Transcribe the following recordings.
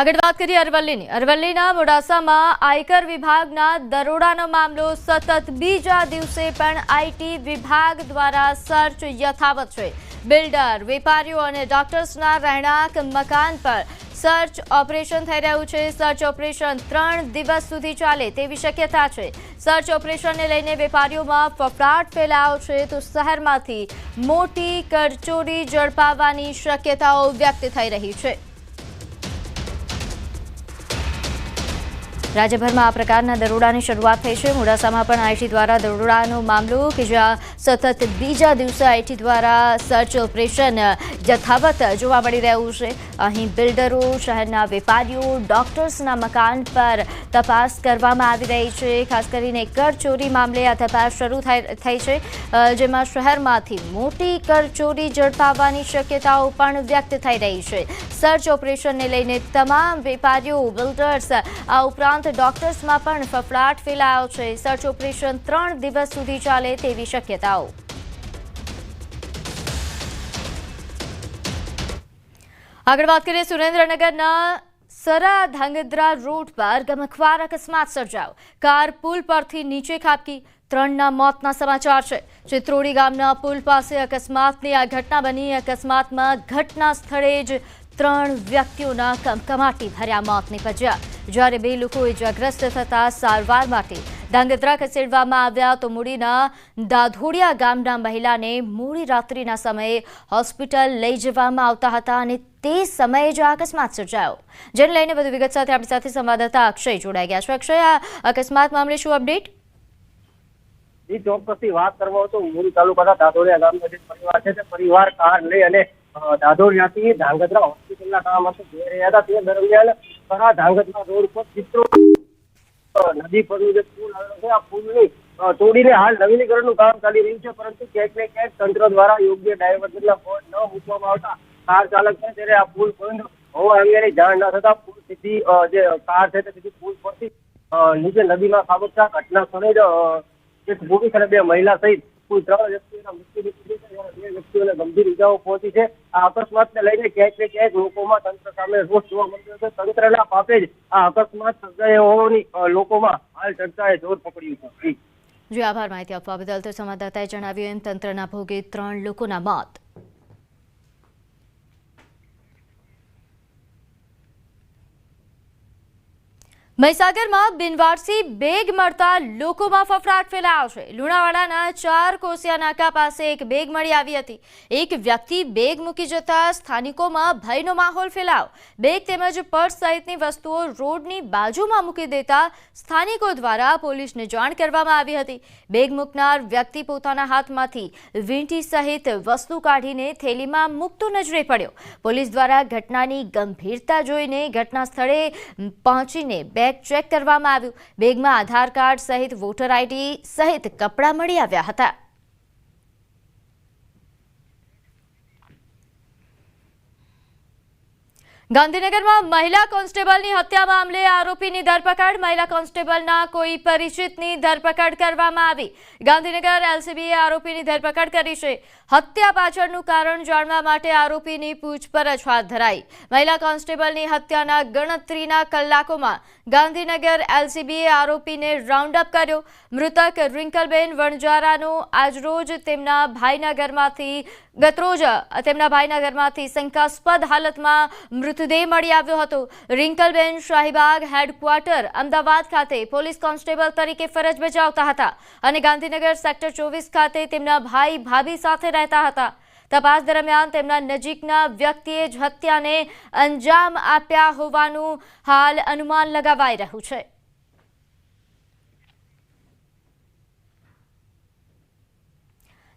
આગળ વાત કરીએ અરવલ્લીની. અરવલ્લીના મોડાસામાં આયકર વિભાગના દરોડાનો મામલો સતત બીજા દિવસે પણ આઈટી વિભાગ દ્વારા સર્ચ યથાવત છે. બિલ્ડર, વેપારીઓ અને ડોક્ટર્સના રહેણાંક મકાન પર સર્ચ ઓપરેશન થઈ રહ્યું છે. સર્ચ ઓપરેશન ત્રણ દિવસ સુધી ચાલે તેવી શક્યતા છે. સર્ચ ઓપરેશનને લઈને વેપારીઓમાં ફફડાટ ફેલાયો છે તો શહેરમાંથી મોટી કરચોરી ઝડપાવવાની શક્યતાઓ વ્યક્ત થઈ રહી છે. રાજ્યભરમાં આ પ્રકારના દરોડાની શરૂઆત થઈ છે. મોડાસામાં પણ આઈટી દ્વારા દરોડાનો મામલો કે જ્યાં સતત બીજા દિવસે આઈટી દ્વારા સર્ચ ઓપરેશન યથાવત જોવા મળી રહ્યું છે. અહીં બિલ્ડરો, શહેરના વેપારીઓ, ડોક્ટર્સના મકાન પર તપાસ કરવામાં આવી રહી છે. ખાસ કરીને કરચોરી મામલે આ તપાસ શરૂ થઈ છે. જેમાં શહેરમાંથી મોટી કરચોરી ઝડપાવવાની શક્યતાઓ પણ વ્યક્ત થઈ રહી છે. સર્ચ ઓપરેશનને લઈને તમામ વેપારીઓ, બિલ્ડર્સ આ ઉપરાંત ડોક્ટર્સમાં પણ ફફડાટ ફેલાયો છે. સર્ચ ઓપરેશન ત્રણ દિવસ સુધી ચાલે તેવી શક્યતાઓ. આગળ વાત કરીએ સુરેન્દ્રનગરના સરા ધાંગધ્રા રોડ પર ગમખવાર અકસ્માત સર્જાયો. કાર પુલ પરથી નીચે ખાબકી. ત્રણના મોતના સમાચાર છે. ચિત્રોડી ગામના પુલ પાસે અકસ્માતની આ ઘટના બની. અકસ્માતમાં ઘટના સ્થળે જ ત્રણ વ્યક્તિઓના કમકમાટી ભર્યા મોત નીપજ્યા. જ્યારે બે લોકો ઇજાગ્રસ્ત થતા સારવાર માટે ધાંગધ્રા ખસેડવામાં આવ્યા તો મૂડીના દાધોડિયા ગામના મહિલાને મોડી રાત્રિના સમયે હોસ્પિટલ લઈ જવામાં આવતા હતા અને તે સમયે જ અકસ્માત સર્જાયો જેને લઈને વધુ વિગત સાથે આપણી સાથે સંવાદદાતા અક્ષય જોડાઈ ગયા છે. અક્ષય આ અકસ્માત મામલે શું અપડેટ? એ ચોક્કસથી વાત કરવા તો મૂળ તાલુકાના દાદોડિયા ગામનો જે પરિવાર છે તે પરિવાર કાર લઈ અને અ, દાદોડિયાથી ધાંગધ્રા હોસ્પિટલના કામ જઈ રહ્યા હતા. તે દરમિયાન ખરા ધાંગધ્રા રોડ પર ચિત્રો. નદી પરનું જે પુલ આવેલો છે, આ પુલની તોડીને હાલ નવીનીકરણનું કામ ચાલી રહ્યું છે, પરંતુ ક્યાંક ને ક્યાંક તંત્ર દ્વારા યોગ્ય ડાયવર્ઝનના બોર્ડ ન મૂકવામાં આવતા કાર ચાલક છે, ત્યારે આ પુલ બંધ હોવા અંગેની જાણ ન થતા પુલ સીધી જે કાર છે, તે સીધી પુલ પરથી નીચે નદીમાં ખાબકતા ઘટના સ્થળે જ એક પુરુષ અને બે મહિલા સહિત કુલ ત્રણ વ્યક્તિઓના મૃત્યુ નીપજ્યા બે વ્યક્તિઓને ગંભીર ઇજાઓ પહોંચી છે. આ અકસ્માતને લઈને ક્યાંક ને ક્યાંક લોકોમાં તંત્ર સામે રોષ જોવા મળ્યો છે. તંત્રના પાપે જ આ અકસ્માત સર્જાયો હોવાની લોકોમાં હાલ ચર્ચાએ જોર પકડ્યું છે. જે, આભાર માહિતી આપવા બદલ તો સંવાદદાતાએ જણાવ્યું એમ, તંત્રના ભોગે ત્રણ લોકોના મોત. મહીસાગરમાં બિનવારસી બેગ મળતા લોકોમાં ફફડાટ ફેલાયો છે. લુણાવાડાના ચાર કોસિયા નાકા પાસે એક બેગ મળી આવી હતી. એક વ્યક્તિ બેગ મૂકી જતા સ્થાનિકોમાં ભયનો માહોલ ફેલાયો. બેગ તેમજ પર્સ સહિતની વસ્તુઓ રોડની બાજુમાં મૂકી દેતા સ્થાનિકો દ્વારા પોલીસને જાણ કરવામાં આવી હતી. બેગ મૂકનાર વ્યક્તિ પોતાના હાથમાંથી વીંટી સહિત વસ્તુ કાઢીને થેલીમાં મૂકતો નજરે પડ્યો. પોલીસ દ્વારા ઘટનાની ગંભીરતા જોઈને ઘટના સ્થળે પહોંચીને બેગ ચેક કરવામાં આવ્યું. બેગમાં આધાર કાર્ડ સહિત વોટર આઈડી સહિત કપડાં મળી આવ્યા હતા. ગાંધીનગરમાં મહિલા કોન્સ્ટેબલની હત્યા મામલે આરોપીની ધરપકડ. મહિલા કોન્સ્ટેબલના કોઈ પરિચિતની ધરપકડ કરવામાં આવી. ગાંધીનગર એલસીબીએ આરોપીની ધરપકડ કરી છે. હત્યા પાછળનું કારણ જાણવા માટે આરોપીની પૂછપરછ હાથ ધરાઈ. મહિલા કોન્સ્ટેબલની હત્યાના ગણતરીના કલાકોમાં ગાંધીનગર એલસીબીએ આરોપીને રાઉન્ડ અપ કર્યો. મૃતક રિંકલબેન વણજારાનો આજરોજ તેમના ભાઈના ઘરમાંથી ગતરોજ, તેમના ભાઈના ઘરમાંથી શંકાસ્પદ હાલતમાં મૃતદેહ મળી આવ્યો હતો. રિંકલબેન શાહીબાગ હેડક્વાર્ટર, અમદાવાદ ખાતે પોલીસ કોન્સ્ટેબલ તરીકે ફરજ બજાવતા હતા અને ગાંધીનગર સેક્ટર ચોવીસ ખાતે તેમના ભાઈ ભાભી સાથે રહેતા હતા. તપાસ દરમિયાન તેમના નજીકના વ્યક્તિએ જ હત્યાને અંજામ આપ્યા હોવાનું હાલ અનુમાન લગાવાઈ રહ્યું છે.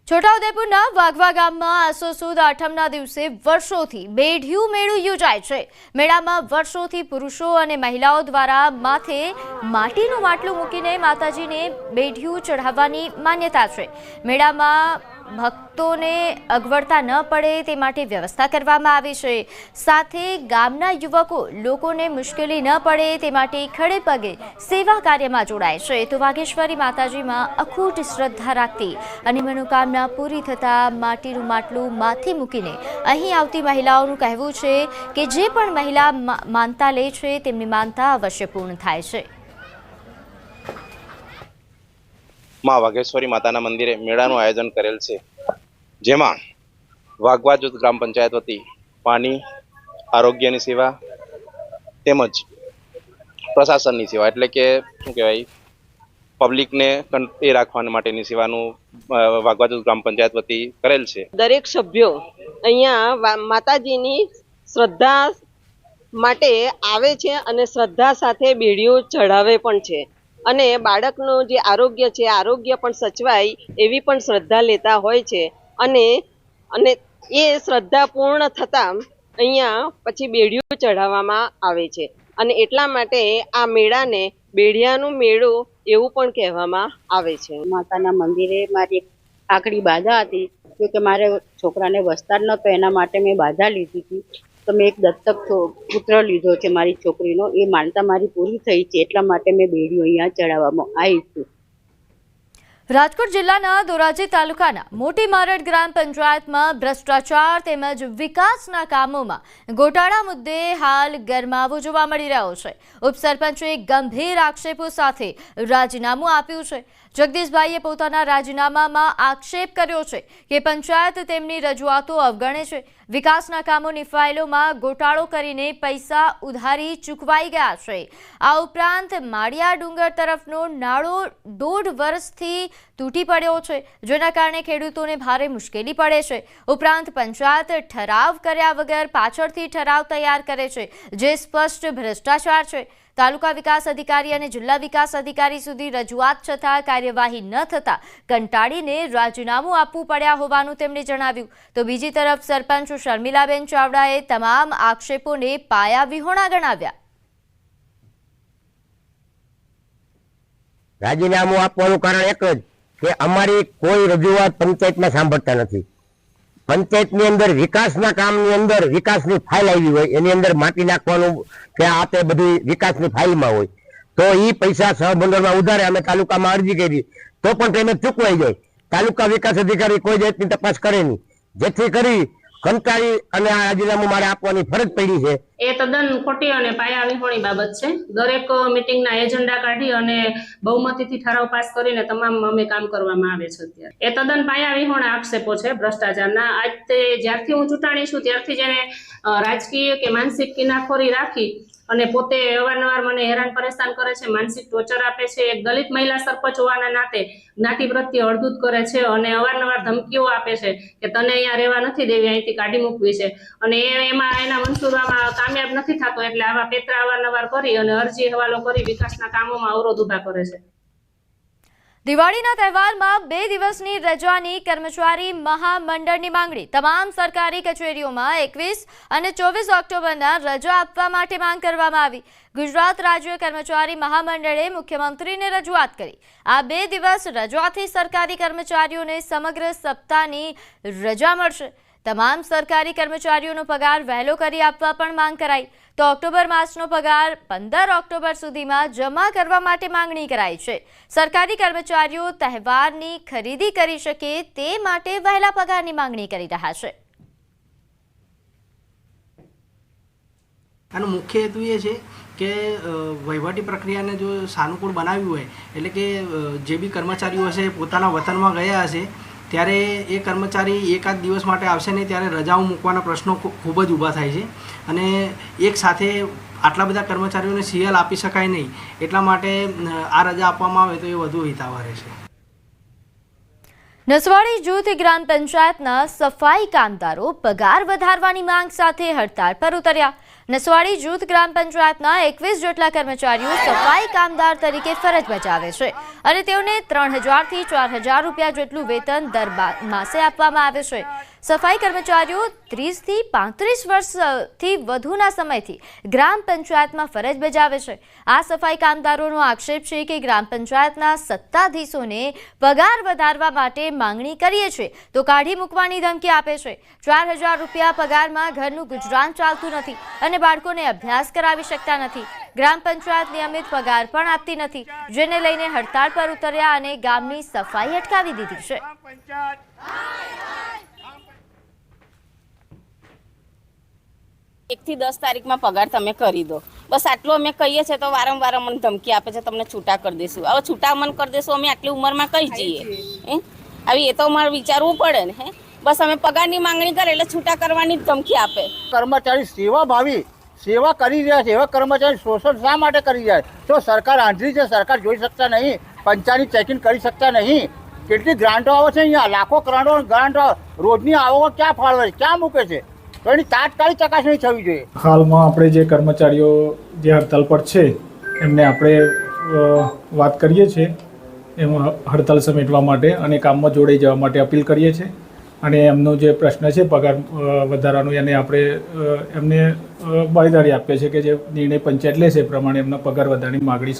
છોટાઉદેપુરના વાઘવા ગામમાં આસો સુદ આઠમના દિવસે વર્ષોથી બેઢિયું મેળું યોજાય છે. મેળામાં વર્ષોથી પુરુષો અને મહિલાઓ દ્વારા માથે માટીનું માટલું મૂકીને માતાજીને બેઢિયું ચઢાવવાની માન્યતા છે. મેળામાં ભક્તોને અગવડતા ન પડે તે માટે વ્યવસ્થા કરવામાં આવી છે. સાથે ગામના યુવકો લોકોને મુશ્કેલી ન પડે તે માટે ખડે પગે સેવા કાર્યમાં જોડાય છે. તો વાઘેશ્વરી માતાજીમાં અખૂટ શ્રદ્ધા રાખતી અને મનોકામના પૂરી થતાં માટીનું માટલું માથે મૂકીને અહીં આવતી મહિલાઓનું કહેવું છે કે જે પણ મહિલા માનતા લે છે, તેમની માનતા અવશ્ય પૂર્ણ થાય છે. માં વાઘેશ્વરી માતાના મંદિરે મેળાનું આયોજન કરેલ છે. જેમાં વાઘવા જૂથ ગ્રામ પંચાયત વતી પાણી આરોગ્યની સેવા તેમજ પ્રશાસનની સેવા એટલે કે શું કહેવાય? પબ્લિકને એ રાખવા માટેની સેવાનું અ, વાઘવા જૂથ ગ્રામ પંચાયત વતી કરેલ છે. દરેક સભ્યો અહીંયા માતાજીની શ્રદ્ધા માટે આવે છે અને શ્રદ્ધા સાથે બેડીઓ ચઢાવે પણ છે. અને બાળકનું જે આરોગ્ય છે, આરોગ્ય પણ સચવાય એવી પણ શ્રદ્ધા લેતા હોય છે. અને અને એ શ્રદ્ધા પૂર્ણ થતાં અહીંયા પછી બેડિયું ચઢાવવામાં આવે છે. અને એટલા માટે આ મેળાને બેડિયાનું મેળો એવું પણ કહેવામાં આવે છે. માતાના મંદિરે મારી આકડી બાધા હતી જો કે મારે છોકરાને વસ્તાર નહોતો, એના માટે મેં બાધા લીધી હતી. તો એક દત્તક પુત્ર લીધો છે મારી છોકરીનો, એ માનતા મારી પૂરી થઈ છે, એટલા માટે મેં બેડીઓ અહીંયા ચડાવવામાં આવી છું. રાજકોટ જિલ્લાના ધોરાજી તાલુકાના મોટી મારડ ગ્રામ પંચાયતમાં ભ્રષ્ટાચાર તેમજ વિકાસના કામોમાં ગોટાળા મુદ્દે હાલ ગરમાવો જોવા મળી રહ્યો છે. ઉપસરપંચે ગંભીર આક્ષેપો સાથે રાજીનામું આપ્યું છે. જગદીશભાઈએ પોતાના રાજીનામામાં આક્ષેપ કર્યો છે કે પંચાયત તેમની રજૂઆતો અવગણે છે. વિકાસના કામોની ફાઇલોમાં ગોટાળો કરીને પૈસા ઉધારી ચૂકવાઈ ગયા છે. આ ઉપરાંત માળિયા ડુંગર તરફનો નાળો દોઢ વર્ષથી તૂટી પડ્યો છે, જેના કારણે ખેડૂતોને ભારે મુશ્કેલી પડે છે. ઉપરાંત પંચાયત ઠરાવ કર્યા વગર પાછળથી ઠરાવ તૈયાર કરે છે, જે સ્પષ્ટ ભ્રષ્ટાચાર છે. તાલુકા વિકાસ અધિકારી અને જિલ્લા વિકાસ અધિકારી સુધી રજૂઆત છતાં કાર્યવાહી ન થતાં કંટાળીને રાજીનામું આપવું પડ્યા હોવાનું તેમણે જણાવ્યું. તો બીજી તરફ સરપંચ શર્મિલાબેન ચાવડાએ તમામ આક્ષેપોને પાયા વિહોણા ગણાવ્યા. રાજીનામું આપવાનું કારણ એક જ કે અમારી કોઈ રજૂઆત પંચાયતમાં સાંભળતા નથી. પંચાયતની અંદર, વિકાસના કામની અંદર વિકાસની ફાઇલ આવી હોય, એની અંદર માટી નાખવાનું કે આ તે બધી વિકાસની ફાઇલમાં હોય. તો એ પૈસા સહભંડોળમાં ઉધારે અમે તાલુકામાં અરજી કરી, તો પણ પેમેન્ટ ચૂકવાઈ જાય. તાલુકા વિકાસ અધિકારી કોઈ જાતની તપાસ કરે નહીં. જેથી કરી કંટાળી અને આ રાજીનામું મારે આપવાની ફરજ પડી છે. એ તદ્દન ખોટી અને પાયા વિહોણી બાબત છે. દરેક મિટિંગના એજન્ડા કાઢી અને બહુમતીથી ઠરાવ પાસ કરીને તમામ અમે કામ કરવામાં આવે છે અત્યારે. એ તદ્દન પાયા વિહોણા આક્ષેપો છે ભ્રષ્ટાચારના. આજ તે જ્યારથી હું ચૂંટાણી છું, ત્યારથી જેને રાજકીય કે માનસિક કિનાખોરી રાખી અને પોતે અવારનવાર મને હેરાન પરેશાન કરે છે, માનસિક ટોર્ચર આપે છે. એક દલિત મહિલા સરપંચ હોવાના નાતે જ્ઞાતિ પ્રત્યે અડધૂત કરે છે અને અવારનવાર ધમકીઓ આપે છે કે તને અહીંયા રહેવા નથી દેવી, અહીંથી કાઢી મૂકવી છે. અને એમાં એના મનસૂબામાં કામયાબ નથી થતો એટલે આવા પેતરા અવારનવાર કરી અને અરજી હવાલો કરી વિકાસના કામોમાં અવરોધ ઊભા કરે છે. દિવાળીના તહેવારમાં બે દિવસની રજાની કર્મચારી મહામંડળની માંગણી. તમામ સરકારી કચેરીઓમાં એકવીસ અને ચોવીસ ઓક્ટોબરના રજા આપવા માટે માંગ કરવામાં આવી. ગુજરાત રાજ્ય કર્મચારી મહામંડળે મુખ્યમંત્રીને રજૂઆત કરી. આ બે દિવસ રજાથી સરકારી કર્મચારીઓને સમગ્ર સપ્તાહની રજા મળશે. તમામ સરકારી કર્મચારીઓનો પગાર વહેલો કરી આપવા પણ માંગ કરાઈ. તો ઓક્ટોબર માસનો પગાર પંદર ઓક્ટોબર સુધીમાં જમા કરવા માટે માંગણી કરાઈ છે. સરકારી કર્મચારીઓ તહેવારની ખરીદી કરી શકે તે માટે વહેલા પગારની માંગણી કરી રહ્યા છે. આનો મુખ્ય હેતુ એ છે કે વહીવટી પ્રક્રિયાને જો સાનુકૂળ બનાવ્યું હોય, એટલે કે જે બી કર્મચારીઓ હશે, પોતાના વતનમાં ગયા હશે ત્યારે એ કર્મચારી એકાદ દિવસ માટે આવશે નહીં, ત્યારે રજાઓ મૂકવાના પ્રશ્નો ખૂબ જ ઊભા થાય છે. અને એક સાથે આટલા બધા કર્મચારીઓને સીએલ આપી શકાય નહીં, એટલા માટે આ રજા આપવામાં આવે તો એ વધુ હિતાવહ રહેશે. નસવાડી જૂથ ગ્રામ પંચાયતના સફાઈ કામદારો પગાર વધારવાની માંગ સાથે હડતાળ પર ઉતર્યા. નસવાડી જૂથ ગ્રામ પંચાયતના એકવીસ જેટલા કર્મચારીઓ સફાઈ કામદાર તરીકે ફરજ બજાવે છે અને તેઓને ત્રણ હજારથી ચાર હજાર રૂપિયા જેટલું વેતન દર માસે આપવામાં આવે છે. સફાઈ કર્મચારીઓ ત્રીસથી પાંત્રીસ વર્ષથી વધુના સમયથી ગ્રામ પંચાયતમાં ફરજ બજાવે છે. આ સફાઈ કામદારોનો આક્ષેપ છે કે ગ્રામ પંચાયતના સત્તાધીશોને પગાર વધારવા માટે માંગણી કરીએ છીએ તો કાઢી મૂકવાની ધમકી આપે છે. ચાર હજાર રૂપિયા પગારમાં ઘરનું ગુજરાન ચાલતું નથી અને બાળકોને અભ્યાસ કરાવી શકતા નથી. ગ્રામ પંચાયત નિયમિત પગાર પણ આપતી નથી. જેને લઈને હડતાળ પર ઉતર્યા અને ગામની સફાઈ અટકાવી દીધી છે. એકથી દસ તારીખમાં પગાર તમે કરી દો. બસ આટલું અમે કહીએ છીએ તો વારંવાર અમને ધમકી આપે છે તમને છૂટા કરી દઈશું હવે છૂટા અમને કરી દઈશું અમે આટલી ઉંમરમાં કહી જઈએ? હે? આવી એ તો અમારે વિચારવું પડે ને હે? બસ અમે પગારની માંગણી કરે એટલે છૂટા કરવાની જ ધમકી આપે. કર્મચારી સેવા ભાવી સેવા કરી રહ્યા છે એવા કર્મચારી શોષણ શા માટે કરી રહ્યા છે? તો સરકાર આંધળી છે સરકાર જોઈ શકતા નહીં પંચાની ચેકિંગ કરી શકતા નહીં. કેટલી ગ્રાન્ટો આવે છે અહીંયા? લાખો ગ્રાન્ટો ગ્રાન્ટો રોજની આવકો ક્યાં ફાળવે છે? ક્યાં મૂકે છે? તો એની તાત્કાલિક ચકાસણી થવી જોઈએ. હાલમાં આપણે જે કર્મચારીઓ જે હડતાલ પર છે એમને આપણે વાત કરીએ છીએ. એમાં હડતાલ સમેટવા માટે અને કામમાં જોડાઈ જવા માટે અપીલ કરીએ છીએ. અને એમનો જે પ્રશ્ન છે પગાર વધારાનો એને આપણે એમને અ, આપીએ છીએ કે જે નિર્ણય પંચાયત લેશે એ પ્રમાણે એમના પગાર વધારાની માગણી